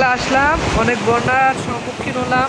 সকালে আসলাম অনেক বন্যার সম্মুখীন হলাম।